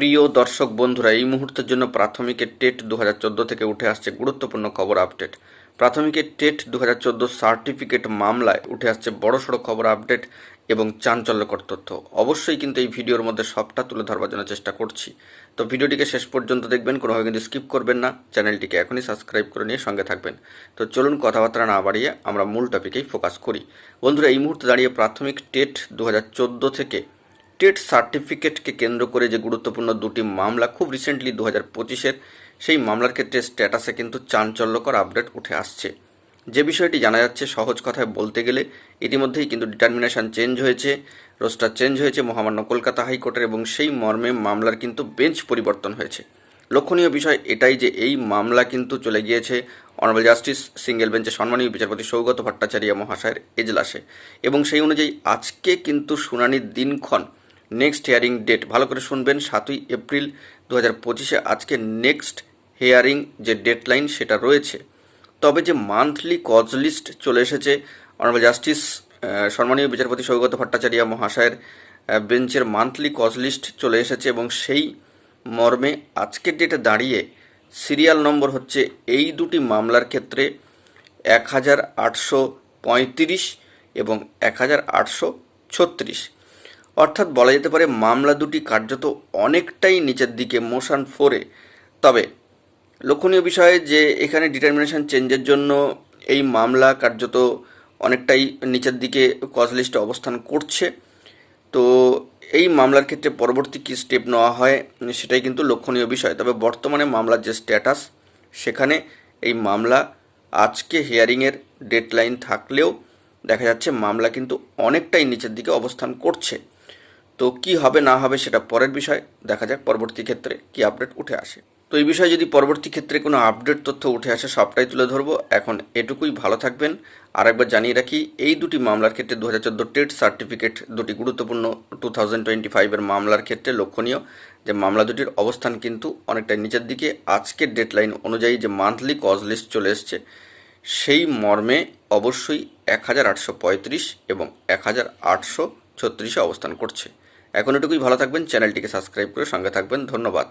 প্রিয় দর্শক বন্ধুরা, এই মুহূর্তের জন্য প্রাথমিকের টেট দু হাজার চোদ্দ থেকে উঠে আসছে গুরুত্বপূর্ণ খবর আপডেট। প্রাথমিকের টেট দু হাজার চোদ্দ সার্টিফিকেট মামলায় উঠে আসছে বড়সড় খবর আপডেট এবং চাঞ্চল্যকর তথ্য। অবশ্যই কিন্তু এই ভিডিওর মধ্যে সবটা তুলে ধরবার জন্য চেষ্টা করছি। তো ভিডিওটিকে শেষ পর্যন্ত দেখবেন, কোনোভাবে কিন্তু স্কিপ করবেন না। চ্যানেলটিকে এখনই সাবস্ক্রাইব করে নিয়ে সঙ্গে থাকবেন। তো চলুন কথাবার্তা না বাড়িয়ে আমরা মূল টপিকেই ফোকাস করি। বন্ধুরা, এই মুহূর্তে দাঁড়িয়ে প্রাথমিক টেট দু হাজার চোদ্দ থেকে টেট সার্টিফিকেটকে কেন্দ্র করে যে গুরুত্বপূর্ণ দুটি মামলা খুব রিসেন্টলি দু হাজার পঁচিশের, সেই মামলার ক্ষেত্রে স্ট্যাটাসে কিন্তু চাঞ্চল্যকর আপডেট উঠে আসছে। যে বিষয়টি জানা যাচ্ছে সহজ কথায় বলতে গেলে, ইতিমধ্যেই কিন্তু ডিটারমিনেশন চেঞ্জ হয়েছে রোস্টার চেঞ্জ হয়েছে মহামান্য কলকাতা হাইকোর্টের এবং সেই মর্মে মামলার কিন্তু বেঞ্চ পরিবর্তন হয়েছে। লক্ষণীয় বিষয় এটাই যে এই মামলা কিন্তু চলে গিয়েছে অনারেবল জাস্টিস সিঙ্গেল বেঞ্চে সম্মানীয় বিচারপতি সৌগত ভট্টাচার্য মহাশয়ের এজলাসে। এবং সেই অনুযায়ী আজকে কিন্তু শুনানির দিনক্ষণ নেক্সট হেয়ারিং ডেট। ভালো করে শুনবেন, সাতই এপ্রিল দু হাজার পঁচিশে আজকে নেক্সট হেয়ারিং যে ডেডলাইন সেটা রয়েছে। তবে যে মান্থলি কজ লিস্ট চলে এসেছে, অনারেবল জাস্টিস সম্মানীয় বিচারপতি সৌগত ভট্টাচার্য মহাশয়ের বেঞ্চের মান্থলি কজ লিস্ট চলে এসেছে এবং সেই মর্মে আজকের ডেটে দাঁড়িয়ে সিরিয়াল নম্বর হচ্ছে এই দুটি মামলার ক্ষেত্রে এক হাজার আটশো পঁয়ত্রিশ এবং এক হাজার আটশো ছত্রিশ। অর্থাৎ বলা যেতে পারে মামলা দুটি কার্যত অনেকটাই নিচের দিকে, মোশন ফোরে তবে লক্ষণীয় বিষয় যে এখানে ডিটারমিনেশন চেঞ্জের জন্য এই মামলা কার্যত অনেকটাই নিচের দিকে কজ লিস্টে অবস্থান করছে। তো এই মামলার ক্ষেত্রে পরবর্তী কী স্টেপ নেওয়া হয় সেটাই কিন্তু লক্ষণীয় বিষয়। তবে বর্তমানে মামলার যে স্ট্যাটাস সেখানে এই মামলা আজকে হিয়ারিংয়ের ডেডলাইন থাকলেও দেখা যাচ্ছে মামলা কিন্তু অনেকটাই নিচের দিকে অবস্থান করছে। তো কি হবে না হবে সেটা পরের বিষয়। দেখা যাক পরবর্তী ক্ষেত্রে কি আপডেট উঠে আসে। তো এই বিষয়ে যদি পরবর্তী ক্ষেত্রে কোনো আপডেট তথ্য উঠে আসে, সবটাই তুলে ধরবো। এখন এটুকুই, ভালো থাকবেন। আর একবার জানিয়ে রাখি, এই দুটি মামলার ক্ষেত্রে দু হাজার চোদ্দ টেট সার্টিফিকেট দুটি গুরুত্বপূর্ণ টু থাউজেন্ড টোয়েন্টি ফাইভের মামলার ক্ষেত্রে লক্ষণীয়। যে মামলা দুটির অবস্থান কিন্তু অনেকটাই নিচের দিকে। আজকের ডেডলাইন অনুযায়ী যে মান্থলি কজ লিস্ট চলে এসছে, সেই মর্মে অবশ্যই এক হাজার আটশো পঁয়ত্রিশ এবং এক হাজার আটশো ছত্রিশে অবস্থান করছে। এখন এটুকুই ভালো থাকবেন চ্যানেলটিকে সাবস্ক্রাইব করে সঙ্গে থাকবেন। ধন্যবাদ।